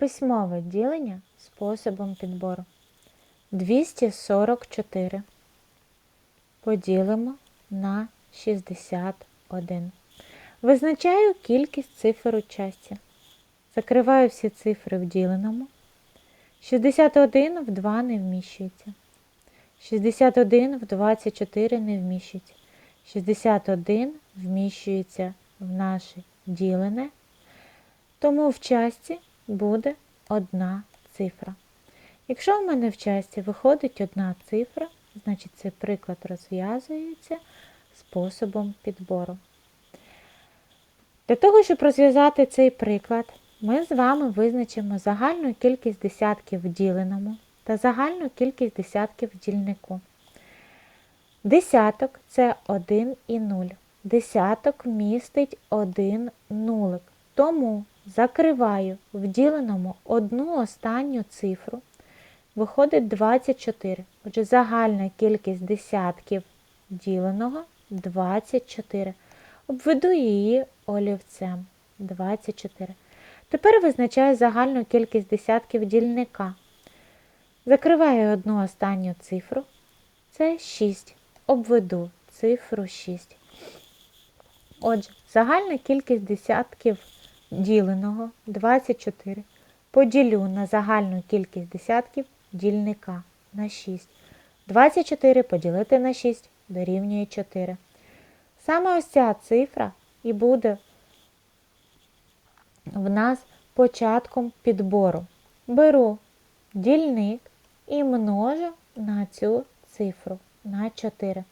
Письмове ділення способом підбору. 244 поділимо на 61. Визначаю кількість цифр у часті. Закриваю всі цифри в діленому. 61 в 2 не вміщується. 61 в 24 не вміщується. 61 вміщується в наше ділене, тому в часті буде одна цифра. Якщо в мене в часті виходить одна цифра, значить цей приклад розв'язується способом підбору. Для того, щоб розв'язати цей приклад, ми з вами визначимо загальну кількість десятків в діленому та загальну кількість десятків в дільнику. Десяток це 1 і 0. Десяток містить один нулик. Тому закриваю в діленому одну останню цифру. Виходить 24. Отже, загальна кількість десятків діленого 24. Обведу її олівцем 24. Тепер визначаю загальну кількість десятків дільника. Закриваю одну останню цифру. Це 6. Обведу цифру 6. Отже, загальна кількість десятків діленого 24. Поділю на загальну кількість десятків дільника на 6. 24 поділити на 6 дорівнює 4. Саме ось ця цифра і буде в нас початком підбору. Беру дільник і множу на цю цифру на 4.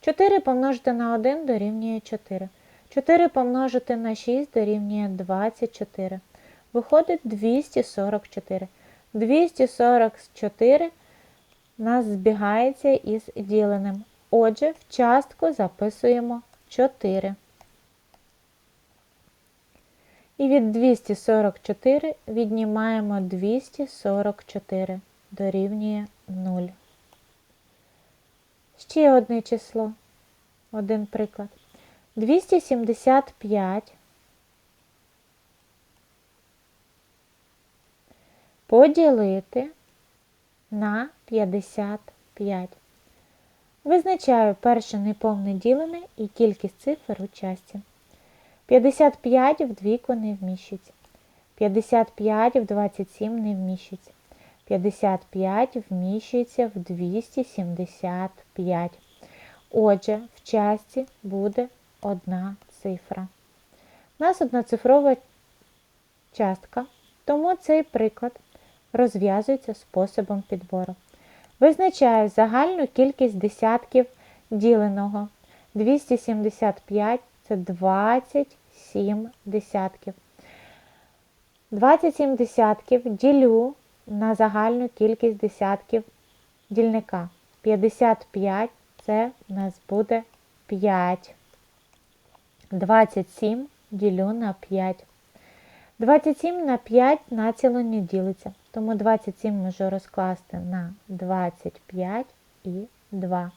4 помножити на 1 дорівнює 4. 4 помножити на 6 дорівнює 24. Виходить 244. 244 у нас збігається із діленим. Отже, в частку записуємо 4. І від 244 віднімаємо 244 дорівнює 0. Ще одне число. Один приклад. 275 поділити на 55. Визначаю перше неповне ділене і кількість цифр у часті. 55 в двійку не вміщується. 55 в 27 не вміщується. 55 вміщується в 275. Отже, в часті буде одна цифра. У нас одноцифрова частка, тому цей приклад розв'язується способом підбору. Визначаю загальну кількість десятків діленого. 275 це 27 десятків. 27 десятків ділю на загальну кількість десятків дільника. 55 це у нас буде 5. 27 ділю на 5. 27 на 5 націло не ділиться. Тому 27 можу розкласти на 25 і 2.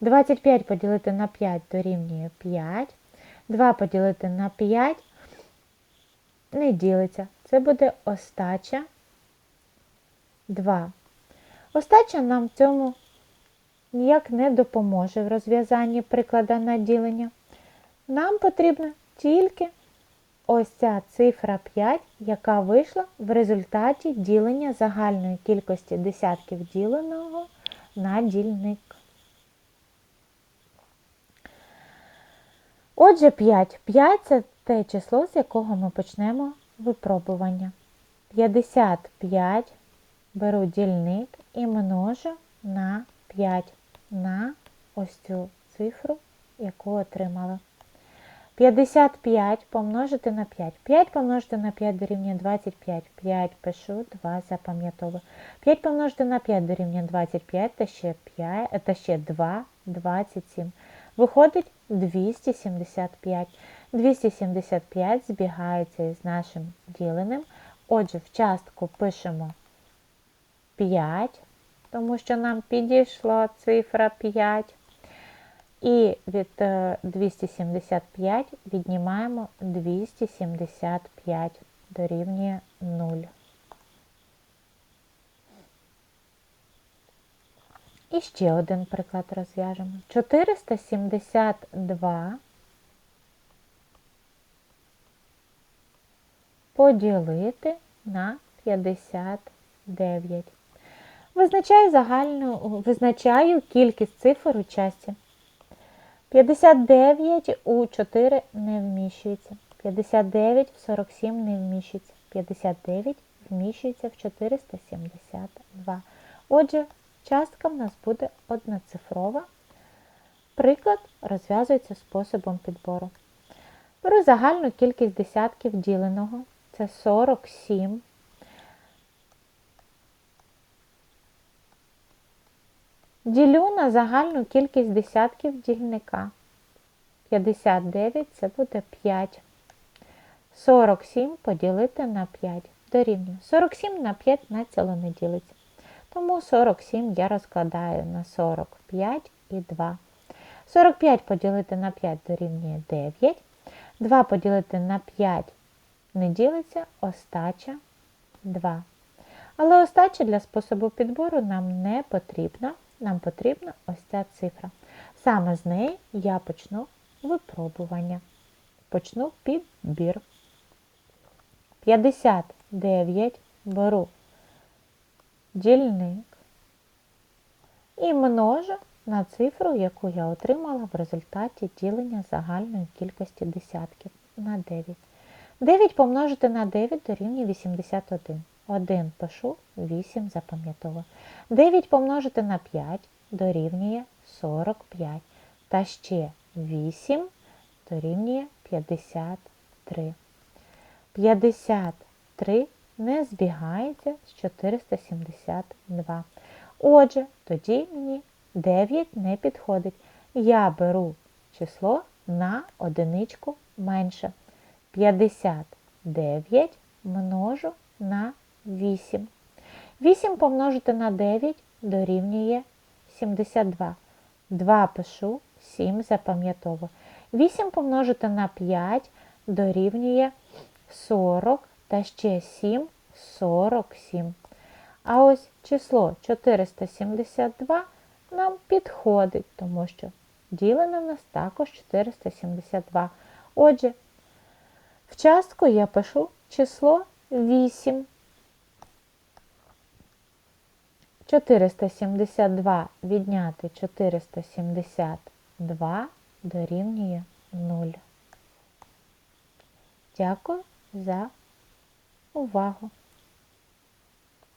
25 поділити на 5 дорівнює 5. 2 поділити на 5 не ділиться. Це буде остача 2. Остача нам в цьому ніяк не допоможе в розв'язанні приклада на ділення. Нам потрібно тільки ось ця цифра 5, яка вийшла в результаті ділення загальної кількості десятків діленого на дільник. Отже, 5. 5 це те число, з якого ми почнемо випробування. 55 беру дільник і множу на 5 на ось цю цифру, яку отримали. 55 помножити на 5. 5 помножити на 5 дорівнює 25. 5 пишу, 2 запам'ятовую. 5 помножити на 5 дорівнює 25 та ще 5, та ще 2, 27. Виходить 275. 275 збігається із нашим діленим. Отже, в частку пишемо 5, тому що нам підійшла цифра 5. І від е, 275 віднімаємо 275 дорівнює 0. І ще один приклад розв'яжемо. 472 поділити на 59. Визначаю загальну, визначаю кількість цифр у часі. 59 у 4 не вміщується. 59 в 47 не вміщується. 59 вміщується в 472. Отже, частка в нас буде одноцифрова. Приклад розв'язується способом підбору. Беру загальну кількість десятків діленого. Це 47. Ділю на загальну кількість десятків дільника. 59 це буде 5. 47 поділити на 5 дорівнює. 47 на 5 націло не ділиться. Тому 47 я розкладаю на 45 і 2. 45 поділити на 5 дорівнює 9. 2 поділити на 5 не ділиться, остача 2. Але остача для способу підбору нам не потрібна. Нам потрібна ось ця цифра. Саме з неї я почну випробування. Почну підбір. 59 беру дільник і множу на цифру, яку я отримала в результаті ділення загальної кількості десятків на 9. 9 помножити на 9 дорівнює 81. 1 пишу, 8 запам'ятовую. 9 помножити на 5 дорівнює 45. Та ще 8 дорівнює 53. 53 не збігається з 472. Отже, тоді мені 9 не підходить. Я беру число на одиничку менше. 59 множу на 8. 8 помножити на 9 дорівнює 72. 2 пишу, 7 запам'ятовую. 8 помножити на 5 дорівнює 40 та ще 7 47. А ось число 472 нам підходить, тому що ділене в нас також 472. Отже, в частку я пишу число 8. 472 відняти 472 дорівнює 0. Дякую за увагу!